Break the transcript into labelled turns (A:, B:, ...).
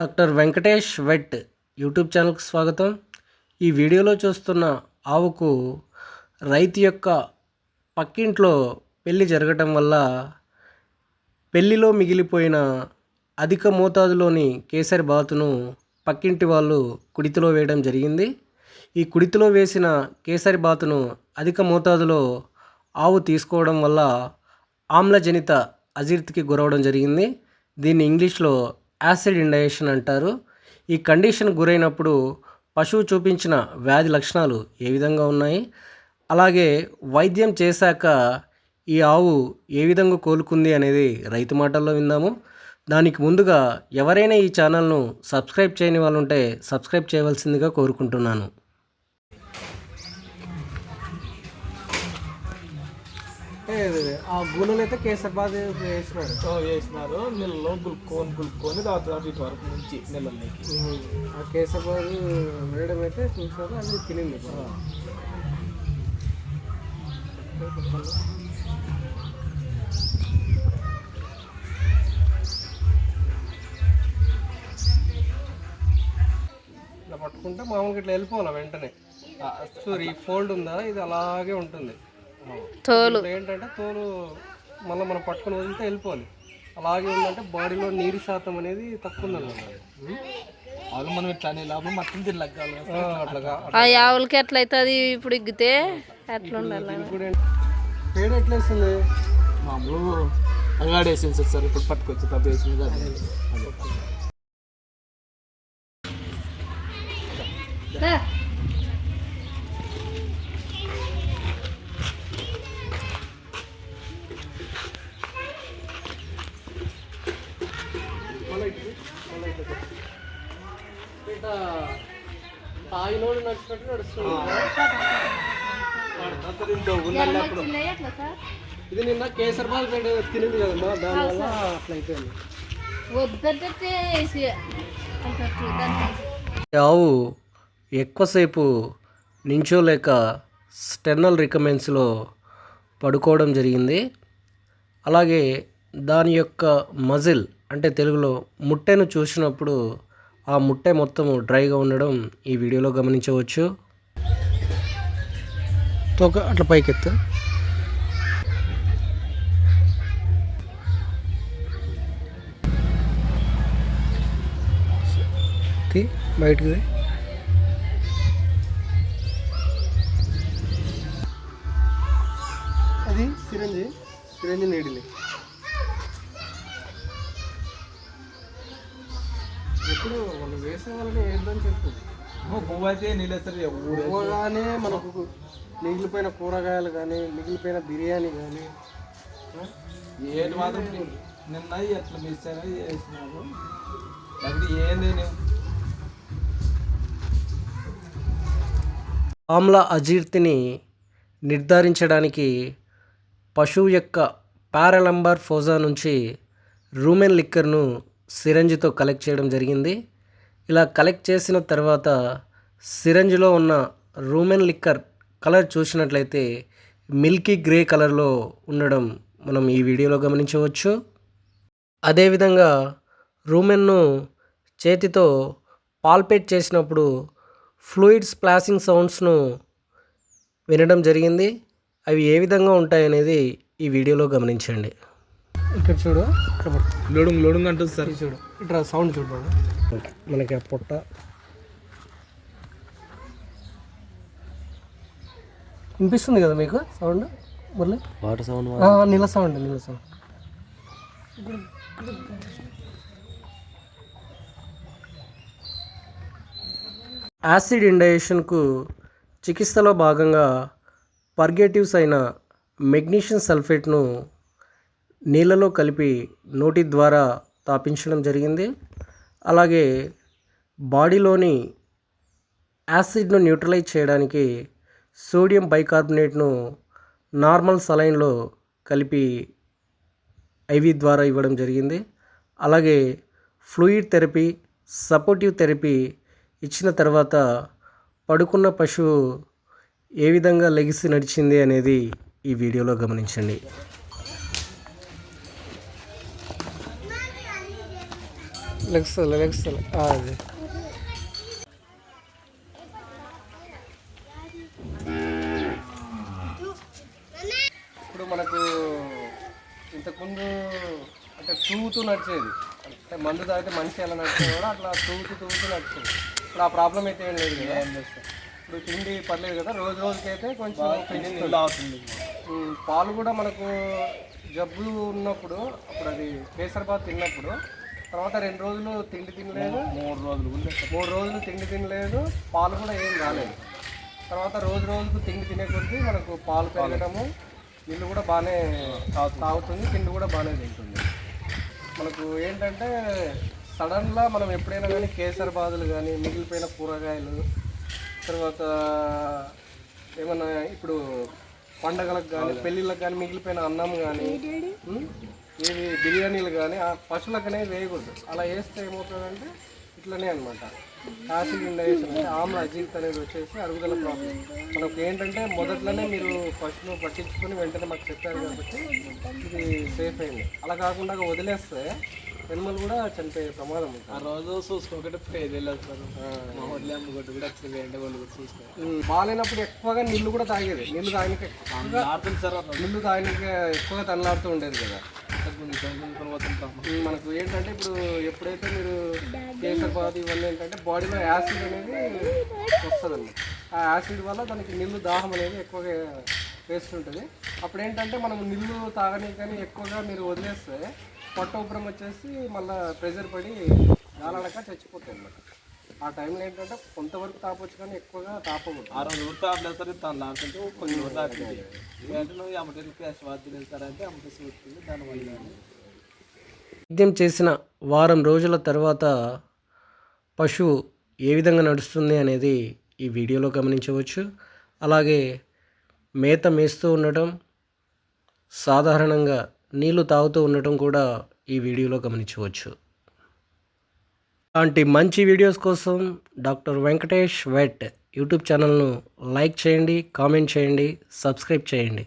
A: Doctor Venkatesh vet YouTube ఛానల్కి స్వాగతం. ఈ వీడియోలో చూస్తున్న ఆవుకు రైతు యొక్క పక్కింట్లో పెళ్ళి జరగటం వల్ల పెళ్ళిలో మిగిలిపోయిన అధిక మోతాదులోని కేసరి బాతును పక్కింటి వాళ్ళు కుడితిలో వేయడం జరిగింది. ఈ కుడితిలో వేసిన కేసరి బాతును అధిక మోతాదులో ఆవు తీసుకోవడం వల్ల ఆమ్లజనిత అజీర్తికి గురవడం జరిగింది. దీన్ని ఇంగ్లీష్లో యాసిడ్ ఇండైజేషన్ అంటారు. ఈ కండిషన్ గురైనప్పుడు పశువు చూపించిన వ్యాధి లక్షణాలు ఏ విధంగా ఉన్నాయి? అలాగే వైద్యం చేశాక ఈ ఆవు ఏ విధంగా కోలుకుంది అనేది రైతు మాటల్లో విందాము. దానికి ముందుగా ఎవరైనా ఈ ఛానల్ను సబ్స్క్రైబ్ చేయని వాళ్ళు ఉంటే సబ్స్క్రైబ్ చేయవలసిందిగా కోరుకుంటున్నాను. ఆ గుణలు అయితే కేసరి బాధ వేసినాడు
B: సో వేసినారు. నీళ్ళలో గులుక్కొని గులుక్కొని తర్వాత ఇటు వరకు నుంచి నీళ్ళలోకి
A: ఆ కేసరి బాధ వేయడం అయితే చూసారు అది తినింది. ఇలా పట్టుకుంటే మామూలుగా ఇట్లా వెళ్ళిపోవాలి వెంటనే. చూడు ఈ ఫోల్డ్ ఉందా? ఇది అలాగే ఉంటుంది.
C: తోలు.
A: ఏంటంటే తోలు మళ్ళీ మనం పట్టుకొని వదిలితే వెళ్ళిపోవాలి. అలాగే ఉందంటే బాడీలో నీరు శాతం అనేది తక్కువ ఉందన్నమాట.
B: వాళ్ళు మనం ఇట్లా అనే లాభం మొత్తం తిరగలి
A: ఆ, అట్లాగా
C: ఆ ఆవులకి ఎట్లయితుంది ఇప్పుడు ఇగ్గితే ఉండాలి
A: పేడ ఎట్లా
B: మామూలు సార్ ఇప్పుడు పట్టుకొచ్చి తప్ప వేసింది అది.
A: ఇది నిన్న కేసర్బాల్ పేడ తినింది కదమ్మా దానివల్ల అట్లా అయిపోయింది. ఆవు ఎక్కువసేపు నించోలేక స్టెర్నల్ రికమెండ్స్లో పడుకోవడం జరిగింది. అలాగే దాని యొక్క మజిల్ అంటే తెలుగులో ముట్టెను చూసినప్పుడు ఆ ముట్టె మొత్తం డ్రైగా ఉండడం ఈ వీడియోలో గమనించవచ్చు. తోక అట్లా పైకెత్తు. బయటికి అది సిరంజి సిరంజి నీడిలే. ఎప్పుడు వాళ్ళు వేసే వాళ్ళని ఏందని చెప్పు.
B: పువ్వు అయితే నీళ్ళు వేస్తారు ఊరే
A: ఎక్కువగానే మనకు మిగిలిపోయిన కూరగాయలు కానీ మిగిలిపోయిన బిర్యానీ కానీ
B: ఏది మాత్రం నిన్న ఎట్లా మిస్ అయినా ఏంది నేను
A: ఆమ్ల అజీర్తిని నిర్ధారించడానికి పశువు యొక్క పారాలంబార్ ఫోజా నుంచి రూమెన్ లిక్కర్ను సిరంజితో కలెక్ట్ చేయడం జరిగింది. ఇలా కలెక్ట్ చేసిన తర్వాత సిరంజిలో ఉన్న రూమెన్ లిక్కర్ కలర్ చూసినట్లయితే మిల్కీ గ్రే కలర్లో ఉండడం మనం ఈ వీడియోలో గమనించవచ్చు. అదేవిధంగా రూమెన్ను చేతితో పాల్పేట్ చేసినప్పుడు ఫ్లూయిడ్ స్ప్లాసింగ్ సౌండ్స్ను వినడం జరిగింది. అవి ఏ విధంగా ఉంటాయనేది ఈ వీడియోలో గమనించండి. ఇక్కడ చూడు. ఇక్కడ.
B: లోడింగ్ లోడింగ్ అంటుంది సార్.
A: చూడు. ఇట్లా సౌండ్ చూడండి మనకి ఆ పొట్ట. వినిపిస్తుంది కదా మీకు సౌండ్ మురళి?
B: వాటర్ సౌండ్
A: ఆ, నీళ్ళ సౌండ్ నీళ్ళ సౌండ్ యాసిడ్ ఇండైజెషన్కు చికిత్సలో భాగంగా పర్గేటివ్స్ అయిన మెగ్నీషియం సల్ఫేట్ను నీళ్ళలో కలిపి నోటి ద్వారా తాపించడం జరిగింది. అలాగే బాడీలోని యాసిడ్ను న్యూట్రలైజ్ చేయడానికి సోడియం బైకార్బోనేట్ను నార్మల్ సలైన్లో కలిపి ఐవి ద్వారా ఇవ్వడం జరిగింది. అలాగే ఫ్లూయిడ్ థెరపీ సపోర్టివ్ థెరపీ ఇచ్చిన తర్వాత పడుకున్న పశువు ఏ విధంగా లెగిసి నడిచింది అనేది ఈ వీడియోలో గమనించండి.
D: లెగ్స్తలే లెగ్స్తలే అది ఇప్పుడు మనకు ఇంతకుముందు అంటే తూగుతూ నడిచేది. అంటే మందు తాగితే మనిషి ఎలా నడిచేది కూడా అట్లా తూగుతూ తూగుతూ నడిచేది. ఇప్పుడు ఆ ప్రాబ్లం అయితే ఏం లేదు కదా. ఇప్పుడు తిండి పర్లేదు కదా రోజు రోజుకైతే కొంచెం పెంచుతుంది
B: అవుతుంది
D: పాలు కూడా మనకు జబ్బులు ఉన్నప్పుడు అప్పుడు అది కేసరబాద్ తిన్నప్పుడు తర్వాత రెండు రోజులు తిండి తినలేదు.
B: మూడు రోజులు ఉండే
D: మూడు రోజులు తిండి తినలేదు. పాలు కూడా ఏం రాలేదు. తర్వాత రోజు రోజుకు తిండి తినే కొద్దీ మనకు పాలు పెరగడము నీళ్ళు కూడా బాగానే తాగుతుంది. తిండి కూడా బాగానే తింటుంది. మనకు ఏంటంటే సడన్గా మనం ఎప్పుడైనా కానీ కేసర్ బాధలు కానీ మిగిలిపోయిన కూరగాయలు తర్వాత ఏమన్నా ఇప్పుడు పండగలకు కానీ పెళ్ళిళ్ళకి కానీ మిగిలిపోయిన అన్నం కానీ? ఏవి బిర్యానీలు కానీ ఆ పశువులకు అనేది వేయకూడదు. అలా వేస్తే ఏమవుతుందంటే ఇట్లనే అనమాట యాసిడ్ ఇండైజెషన్ అంటే ఆమ్ల అజీర్తి అనేది వచ్చేసి అరుగుదల ప్రాబ్లం. మనకు ఏంటంటే మొదట్లోనే మీరు పశువును పట్టించుకొని వెంటనే మాకు చెప్పారు కాబట్టి ఇది సేఫ్ అయింది. అలా కాకుండా వదిలేస్తే ఎనిమల్ కూడా చనిపోయే ప్రమాదం ఉంటుంది.
B: ఆ రోజు చూసుకోకటే పేరు వెళ్ళొస్తారు మా వడ్లే అమ్మగొట్టు కూడా అట్లా ఎండ వాళ్ళు చూసుకోవాలి
D: ఉమ్, బాగాలేనప్పుడు ఎక్కువగా నీళ్ళు కూడా తాగేది. నీళ్ళు
B: అట్లా
D: నీళ్ళు తాగడానికి ఎక్కువగా తనలాడుతూ ఉండేది కదా. మనకు ఏంటంటే ఇప్పుడు ఎప్పుడైతే మీరు కేసర్ బాధ ఇవన్నీ ఏంటంటే బాడీలో యాసిడ్ అనేది వస్తుంది ఆ యాసిడ్ వల్ల దానికి నిల్లు దాహం అనేది ఎక్కువగా వేస్తుంటుంది. అప్పుడు ఏంటంటే మనం నిల్లు తాగని కానీ ఎక్కువగా మీరు వదిలేస్తే పొట్ట ఉబ్బరం వచ్చేసి మళ్ళీ ప్రెజర్ పడి గాలడక చచ్చిపోతాయి అన్నమాట. ఆ టైంలో ఏంటంటే కొంతవరకు తాపొచ్చు కానీ ఎక్కువగా తాపకూడదు.
B: ఆ రోజు ఊరు తాపలేదు సార్ తను లాడుతుంటే కొన్ని ఊరు తాకుతుంది అంటే నువ్వు వెళ్తారంటే చూస్తుంది దానివల్ల
D: వైద్యం చేసిన వారం రోజుల తర్వాత పశువు ఏ విధంగా నడుస్తుంది అనేది ఈ వీడియోలో గమనించవచ్చు. అలాగే మేత మేస్తూ ఉండటం సాధారణంగా నీళ్ళు తాగుతూ ఉండటం కూడా ఈ వీడియోలో గమనించవచ్చు. అలాంటి మంచి వీడియోస్ కోసం డాక్టర్ వెంకటేష్ వెట్ యూట్యూబ్ ఛానల్ను లైక్ చేయండి కామెంట్ చేయండి సబ్స్క్రైబ్ చేయండి.